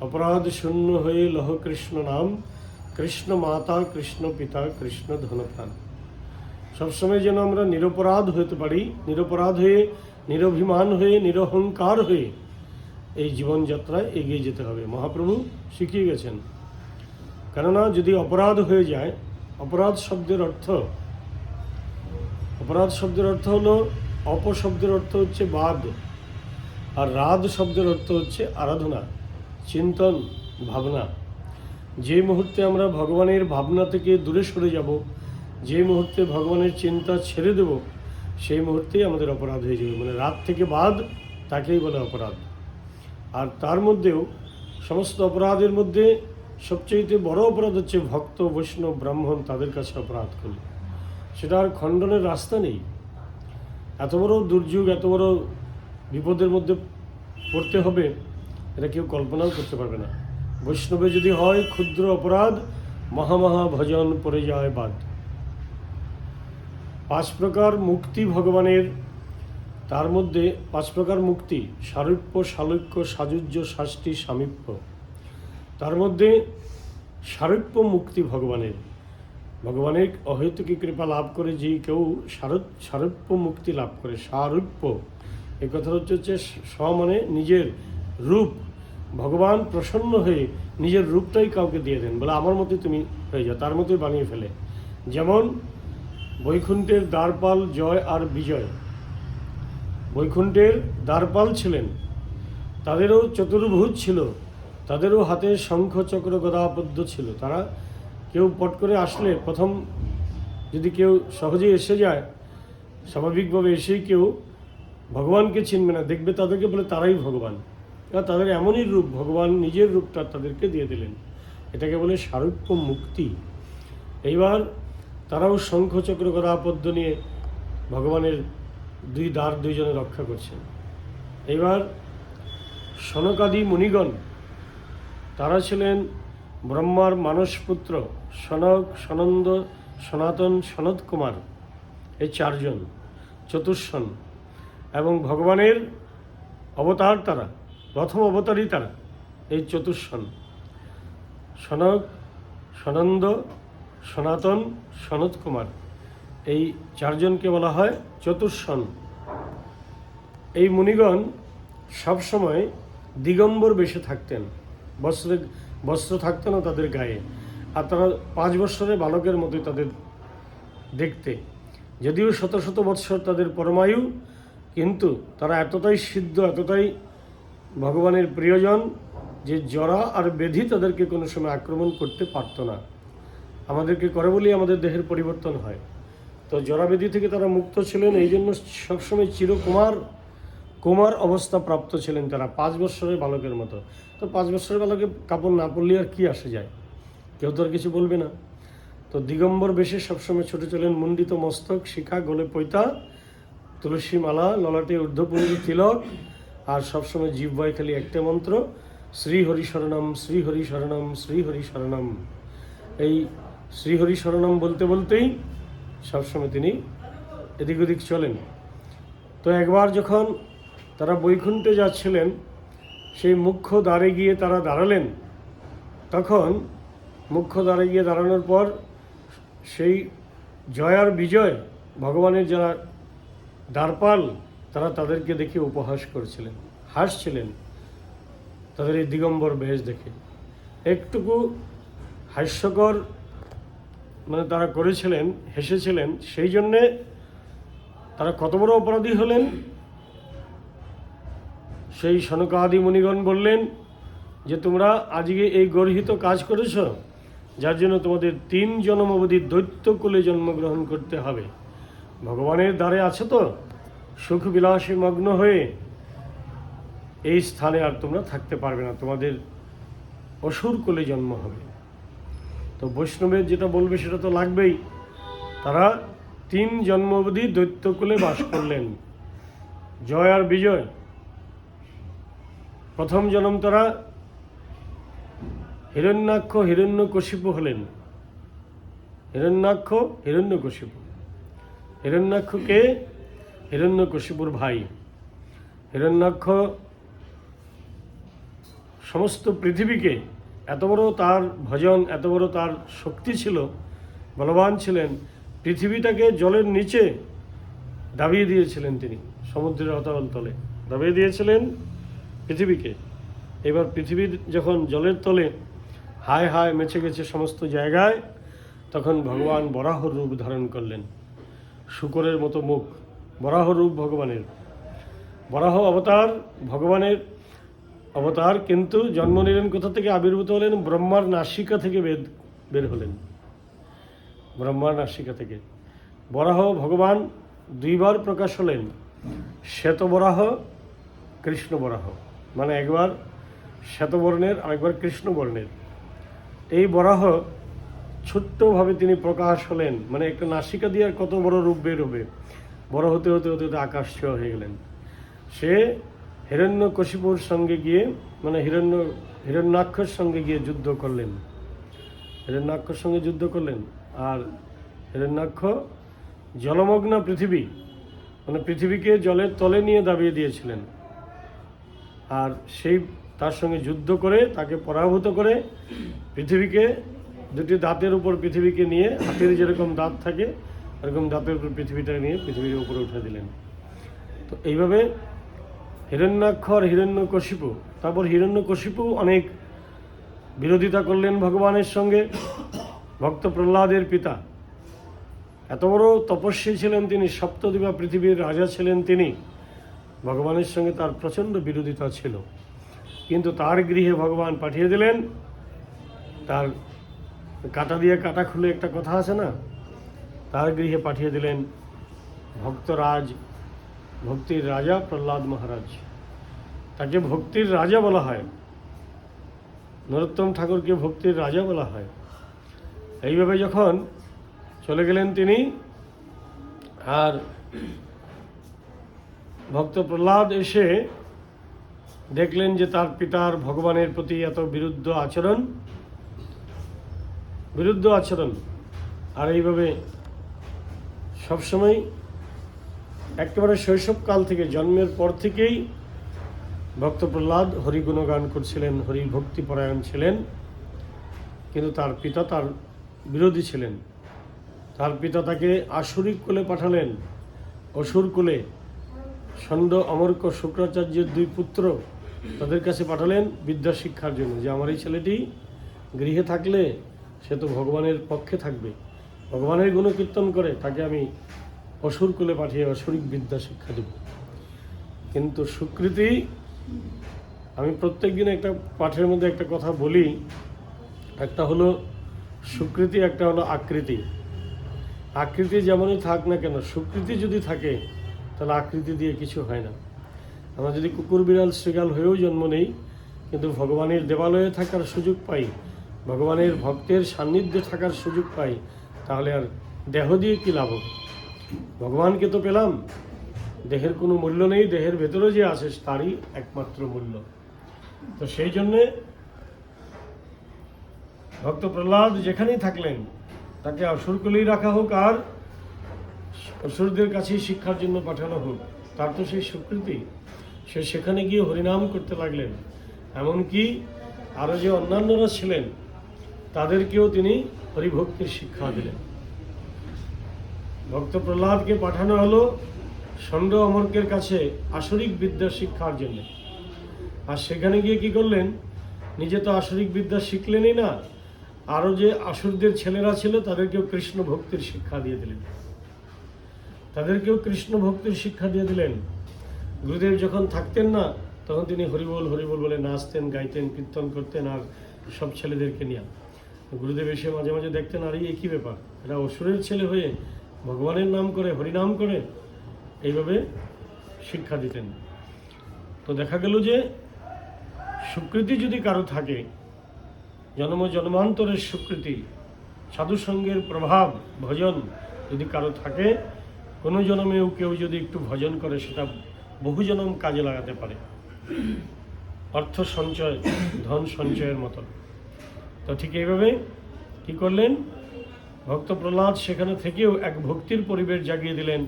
অপরাধ শূন্য হয়ে লহ কৃষ্ণ নাম কৃষ্ণ মাতা কৃষ্ণ পিতা কৃষ্ণ ধনপ্রাণ সবসময় যেন আমরা নিরপরাধ হতে পারি, নিরপরাধ হয়ে, নিরভিমান হয়ে, নিরহংকার হয়ে এই জীবনযাত্রায় এগিয়ে যেতে হবে। মহাপ্রভু শিখিয়ে গেছেন। কেননা যদি অপরাধ হয়ে যায়, অপরাধ শব্দের অর্থ, অপরাধ শব্দের অর্থ হলো, অপশব্দের অর্থ হচ্ছে বাদ, আর রাধ শব্দের অর্থ হচ্ছে আরাধনা। চিন্তন ভাবনা। যে মুহূর্তে আমরা ভগবানের ভাবনা থেকে দূরে সরে যাব, যে মুহূর্তে ভগবানের চিন্তা ছেড়ে দেব, সেই মুহূর্তেই আমাদের অপরাধ হয়ে যাবে। মানে রাত থেকে বাদ তাকেই বলে অপরাধ। আর তার মধ্যেও সমস্ত অপরাধের মধ্যে সবচেয়ে বড় অপরাধ হচ্ছে ভক্ত, বৈষ্ণব, ব্রাহ্মণ তাদের কাছে অপরাধ করলে সেটা আর খণ্ডনের রাস্তা নেই। এত বড় দুর্যোগ, এত বড় বিপদের মধ্যে পড়তে হবে এটা কেউ কল্পনাও করতে পারবে না। বৈষ্ণবে যদি হয় ক্ষুদ্র অপরাধ, মহামহা ভজন পড়ে যায় বাদ। পাঁচ প্রকার মুক্তি ভগবানের, তার মধ্যে পাঁচ প্রকার মুক্তি, সারূপ্য, সালুক্য সাজুজ্য শাস্তি সামীপ্য। তার মধ্যে সারূপ্য মুক্তি ভগবানের। ভগবানের অহেতুকি কৃপা লাভ করে যে কেউ সারূপ সারূপ্য মুক্তি লাভ করে। সারূপ্য। এই কথা হচ্ছে হচ্ছে স মানে নিজের রূপ। ভগবান প্রসন্ন হয়ে নিজের রূপটাই কাউকে দিয়ে দেন, বলে আমার মতোই তুমি হয়ে যাও, তার মতোই বানিয়ে ফেলে। যেমন বৈকুণ্ঠের দ্বারপাল জয় আর বিজয়। বৈকুণ্ঠের দ্বারপাল ছিলেন, তাদেরও চতুর্ভুজ ছিল, তাদেরও হাতে শঙ্খ চক্র গদাপদ্য ছিল। তারা কেউ পট করে আসলে প্রথম যদি কেউ সহজে এসে যায়, স্বাভাবিকভাবে এসেই কেউ ভগবানকে চিনবে না, দেখবে তাদেরকে বলে তারাই ভগবান। এবার তাদের এমনই রূপ, ভগবান নিজের রূপটা তাদেরকে দিয়ে দিলেন। এটাকে বলে সারূপ্য মুক্তি। এইবার তারাও শঙ্খ চক্র গদাপদ্য নিয়ে ভগবানের দুই দ্বার দুইজনে রক্ষা করছেন। এইবার সনকাদি মুনিগণ, তারা ছিলেন ব্রহ্মার মানসপুত্র সনক, সনন্দ, সনাতন সনৎ কুমার এই চারজন চতুর্শন এবং ভগবানের অবতার তারা। প্রথম অবতারই তারা এই চতুর্শন সনক, সনন্দ, সনাতন সনত কুমার, এই চারজনকে বলা হয় চতুর্শন এই মুনিগণ সবসময় দিগম্বর বেশে থাকতেন। বস্ত্রে, বস্ত্র থাকতো না তাদের গায়ে। আর তারা পাঁচ বৎসরের বালকের মতোই তাদের দেখতে। যদিও শত শত বৎসর তাদের পরমায়ু, কিন্তু তারা এতটাই সিদ্ধ, এতটাই ভগবানের প্রিয়জন যে জরা আর ব্যাধি তাদেরকে কোনো সময় আক্রমণ করতে পারতো না। আমাদেরকে করে বলেই আমাদের দেহের পরিবর্তন হয়। তো জরা জরাবেদি থেকে তারা মুক্ত ছিলেন, এই জন্য সবসময় চিরকুমার, কুমার অবস্থা প্রাপ্ত ছিলেন তারা পাঁচ বৎসরের বালকের মতো। তো পাঁচ বৎসরের বালকে কাপড় না পরলে আর কি আসে যায়? কেউ তো আর কিছু বলবে না। তো দিগম্বর বেশে সবসময় ছুটে চলেন মুন্ডিত মস্তক, শিখা, গলে পৈতা তুলসী মালা ললাটে ঊর্ধ্বপুঞ্জি তিলক আর সবসময় জিহ্বায় খালি একটা মন্ত্র শ্রী হরি শরণম শ্রী হরি শরণম শ্রী হরি শরণম এই শ্রীহরি শরণম বলতে বলতেই সবসময় তিনি এদিক ওদিক চলেন। তো একবার যখন তারা বৈকুণ্ঠে যাচ্ছিলেন, সেই মুখ্য দ্বারে গিয়ে তারা দাঁড়ালেন, তখন মুখ্য দ্বারে গিয়ে দাঁড়ানোর পর সেই জয়ার বিজয় ভগবানের যারা দ্বারপাল তারা তাদেরকে দেখে উপহাস করেছিলেন, হাসছিলেন। তাদের এই দিগম্বর বেশ দেখে। একটুকু হাস্যকর মানে তারা করেছিলেন, হেসেছিলেন, সেই জন্যে তারা কত বড় অপরাধী হলেন। সেই সনকাদি মুনিগণ বললেন যে, তোমরা আজকে এই গর্হিত কাজ করেছ, যার জন্য তোমাদের তিন জন্ম অবধি দৈত্যকুলে জন্মগ্রহণ করতে হবে। ভগবানের দ্বারে আছে তো? সুখ বিলাসে মগ্ন হয়ে এই স্থানে আর তোমরা থাকতে পারবে না। তোমাদের অসুর কোলে জন্ম হবে। তো বৈষ্ণবের যেটা বলবে সেটা তো লাগবেই। তারা তিন জন্ম অবধি দৈত্যকুলে বাস করলেন। জয় আর বিজয়। প্রথম জন্ম তারা হিরণ্যাক্ষ হিরণ্যকশিপু হলেন। হিরণ্যাক্ষ হিরণ্যকশিপু। হিরণ্যাক্ষকে হিরণ্যকশিপুর ভাই, হিরণ্যাক্ষ, সমস্ত পৃথিবীকে এত বড় তার ভজন, এত বড় তার শক্তি ছিল, বলবান ছিলেন, পৃথিবীটাকে জলের নিচে দাবিয়ে দিয়েছিলেন তিনি, সমুদ্রের অতল তলে দাবিয়ে দিয়েছিলেন পৃথিবীকে। এবার পৃথিবীর যখন জলের তলে হায় হায় মেছে গেছে সমস্ত জায়গায়, তখন ভগবান বরাহ রূপ ধারণ করলেন, শুকরের মতো মুখ বরাহ রূপ ভগবানের। বরাহ অবতার ভগবানের অবতার, কিন্তু জন্ম নিলেন কোথা থেকে? আবির্ভূত হলেন ব্রহ্মার নাসিকা থেকে বেদ, বের হলেন। ব্রহ্মার নাসিকা থেকে। বরাহ ভগবান দুইবার প্রকাশ হলেন। শ্বেত বরাহ কৃষ্ণ বরাহ মানে একবার শ্বেতবর্ণের, আরেকবার কৃষ্ণবর্ণের। এই বরাহ ছোট্টভাবে তিনি প্রকাশ হলেন। মানে একটা নাসিকা দিয়ে আর কত বড় রূপ বের হবে? বড় হতে হতে হতে হতে আকাশ ছোঁয়া হয়ে গেলেন। সে হিরণ্য কশিপুর সঙ্গে গিয়ে মানে হিরণ্য, হিরণ্যাক্ষর সঙ্গে গিয়ে যুদ্ধ করলেন। হিরণ্যাক্ষর সঙ্গে যুদ্ধ করলেন আর হিরণ্যাক্ষ জলমগ্ন পৃথিবী মানে পৃথিবীকে জলের তলে নিয়ে দাবিয়ে দিয়েছিলেন। আর সেই, তার সঙ্গে যুদ্ধ করে, তাকে পরাভূত করে পৃথিবীকে, দুটি দাঁতের উপর পৃথিবীকে নিয়ে হাতের যেরকম দাঁত থাকে এরকম দাঁতের উপর পৃথিবীটা নিয়ে পৃথিবীর উপরে উঠে দিলেন। তো এইভাবে হিরণ্যাক্ষর, হিরণ্যকশিপু, তারপর হিরণ্যকশিপু অনেক বিরোধিতা করলেন ভগবানের সঙ্গে। ভক্ত প্রহ্লাদের পিতা, এত বড় তপস্বী ছিলেন তিনি সপ্তদিবা পৃথিবীর রাজা ছিলেন তিনি। ভগবানের সঙ্গে তার প্রচণ্ড বিরোধিতা ছিল। কিন্তু তার গৃহে ভগবান পাঠিয়ে দিলেন। তার কাটা দিয়ে কাটা খুলে একটা কথা আছে না? তার গৃহে পাঠিয়ে দিলেন ভক্তরাজ, ভক্তির রাজা প্রহ্লাদ মহারাজ। তাকে ভক্তির রাজা বলা হয়। নরোত্তম ঠাকুরকে ভক্তির রাজা বলা হয়। এইভাবে যখন চলে গেলেন তিনি, আর ভক্ত প্রহ্লাদ এসে দেখলেন যে তার পিতার ভগবানের প্রতি এত বিরুদ্ধ আচরণ বিরুদ্ধ আচরণ। আর এইভাবে সবসময় একেবারে শৈশবকাল থেকে জন্মের পর থেকেই ভক্ত প্রহ্লাদ হরি গুণগান করছিলেন, হরি ভক্তি পরায়ণ ছিলেন, কিন্তু তার পিতা তার বিরোধী ছিলেন। তার পিতা তাকে আসুরিক কুলে পাঠালেন, অসুর কুলে। ষণ্ড অমর্ক শুক্রাচার্যের দুই পুত্র তাদের কাছে পাঠালেন বিদ্যা শিক্ষার জন্য যে, আমার এই ছেলেটি গৃহে থাকলে সে তো ভগবানের পক্ষে থাকবে। ভগবানের গুণকীর্তন করে তাকে আমি অসুর কুলে পাঠিয়ে অসুরিক বিদ্যা শিক্ষা দেব। কিন্তু সুকৃতি, আমি প্রত্যেক দিন একটা পাঠের মধ্যে একটা কথা বলি, একটা হলো সুকৃতি, একটা হলো আকৃতি। আকৃতি যেমনই থাক না কেন, সুকৃতি যদি থাকে, তাহলে আকৃতি দিয়ে কিছু হয় না। আমরা যদি কুকুর, বিড়াল, শৃগাল হয়েও জন্ম নেই, কিন্তু ভগবানের দেবালয়ে থাকার সুযোগ পাই, ভগবানের ভক্তের সান্নিধ্যে থাকার সুযোগ পাই তাহলে আর দেহ দিয়ে কী লাভ? ভগবানকে তো পেলাম। দেহের কোনো মূল্য নেই, দেহের ভেতরে যে আছে তারই একমাত্র মূল্য। তো সেই জন্যে ভক্ত প্রহ্লাদ যেখানেই থাকলেন, তাকে অসুরকুলেই রাখা হোক আর অসুরদের কাছেই শিক্ষার জন্য পাঠানো হোক। তার তো সেই স্বীকৃতি সে সেখানে গিয়ে হরিনাম করতে লাগলেন। এমনকি আরও যে অন্যান্যরা ছিলেন, তাদেরকেও তিনি হরিভক্তির শিক্ষা দিলেন। ভক্ত প্রহ্লাদকে পাঠানো হলো ষণ্ড অমর্কের কাছে আসরিক বিদ্যা শিক্ষার জন্য। আর সেখানে গিয়ে কি করলেন? নিজে তো আসরিক বিদ্যা শিখলেনই না, আরও যে আসুরদের ছেলেরা ছিল তাদেরকেও কৃষ্ণ ভক্তির শিক্ষা দিয়ে দিলেন। তাদেরকেও কৃষ্ণ ভক্তির শিক্ষা দিয়ে দিলেন। গুরুদেব যখন থাকতেন না, তখন তিনি হরিবল হরিবল বলে নাচতেন, গাইতেন, কীর্তন করতেন আর সব ছেলেদেরকে নিয়ে। গুরুদেব এসে মাঝে মাঝে দেখতেন আর এই কী ব্যাপার? এরা অসুরের ছেলে হয়ে ভগবানের নাম করে, হরিনাম করে এইভাবে শিক্ষা দিতেন। তো দেখা গেল যে স্বীকৃতি যদি কারও থাকে, জন্ম জন্মান্তরের স্বীকৃতি সাধুসঙ্গের প্রভাব, ভজন যদি কারও থাকে, কোনো জন্মেও কেউ যদি একটু ভজন করে, সেটা বহু জনম কাজে লাগাতে পারে। অর্থ সঞ্চয়, ধন সঞ্চয়ের মতো। তো ঠিক এইভাবে কি করলেন? ভক্ত প্রহ্লাদ সেখানে থেকেও এক ভক্তির পরিবেশ জাগিয়ে দিলেন,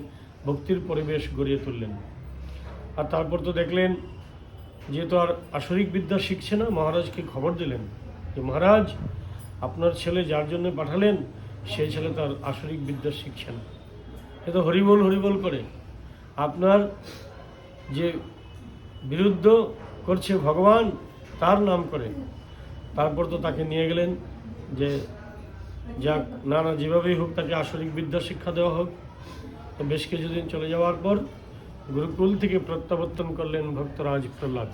ভক্তির পরিবেশ গড়িয়ে তুললেন। আর তারপর তো দেখলেন, যেহেতু আর আসরিক বিদ্যা শিখছে না মহারাজকে খবর দিলেন? যে মহারাজ, আপনার ছেলে যার জন্য পাঠালেন, সেই ছেলে তার আসরিক বিদ্যা শিখছে না। এ তো হরিবল হরিবল করে। আপনার যে বিরুদ্ধ করছে ভগবান, তার নাম করে। তারপর তো তাকে নিয়ে গেলেন যে যাক না না যেভাবেই হোক তাকে আসরিক বিদ্যা শিক্ষা দেওয়া হোক। তো বেশ কিছুদিন চলে যাওয়ার পর গুরুকুল থেকে প্রত্যাবর্তন করলেন ভক্তরাজ প্রহ্লাদ।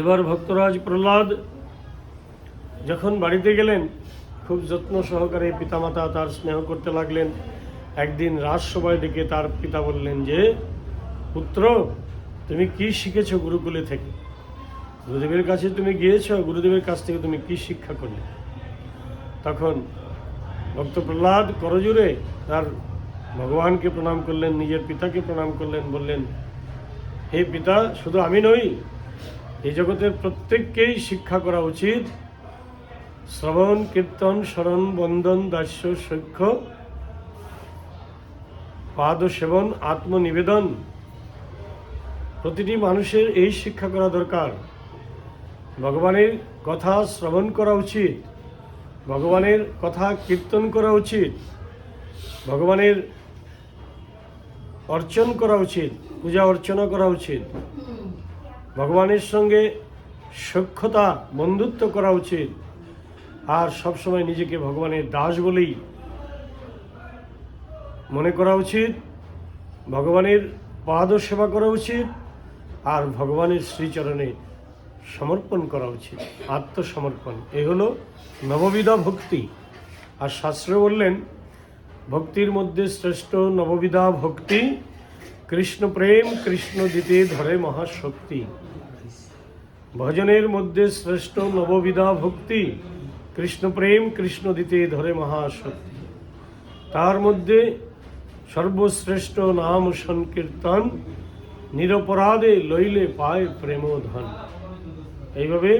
এবার ভক্তরাজ প্রহ্লাদ যখন বাড়িতে গেলেন, খুব যত্ন সহকারে পিতামাতা তার স্নেহ করতে লাগলেন। একদিন রাজসভায় ডেকে তার পিতা বললেন যে, পুত্র, তুমি কি শিখেছো গুরুকুলে থেকে? গুরুদেবের কাছে তুমি গিয়েছো, গুরুদেবের কাছ থেকে তুমি কি শিক্ষা করলে? তখন ভক্ত প্রহ্লাদ করজুড়ে তার ভগবানকে প্রণাম করলেন, নিজের পিতাকে প্রণাম করলেন, বললেন, হে পিতা, শুধু আমি নই, এই জগতের প্রত্যেককেই শিক্ষা করা উচিত। শ্রবণ, কীর্তন, স্মরণ, বন্দন, দাস্য, সৈক্ষ, পাদ সেবন, আত্মনিবেদন, প্রতিটি মানুষের এই শিক্ষা করা দরকার। ভগবানের কথা শ্রবণ করা উচিত। ভগবানের কথা কীর্তন করা উচিত। ভগবানের অর্চন করা উচিত, পূজা অর্চনা করা উচিত। ভগবানের সঙ্গে সক্ষতা, বন্ধুত্ব করা উচিত। আর সবসময় নিজেকে ভগবানের দাস বলেই মনে করা উচিত। ভগবানের পাদ সেবা করা উচিত। আর ভগবানের শ্রীচরণে সমর্পণ করা উচিত, আত্মসমর্পণ। এ হলো নববিধা ভক্তি। আর শাস্ত্র বললেন, ভক্তির মধ্যে শ্রেষ্ঠ নববিধা ভক্তি কৃষ্ণ প্রেম, কৃষ্ণ দিতে ধরে মহাশক্তি। ভজনের মধ্যে শ্রেষ্ঠ নববিধা ভক্তি কৃষ্ণ প্রেম, কৃষ্ণ দিতে ধরে মহাশক্তি। তার মধ্যে সর্বশ্রেষ্ঠ নাম সংকীর্তন, নিরপরাধে লইলে পায় প্রেমধন। এইভাবে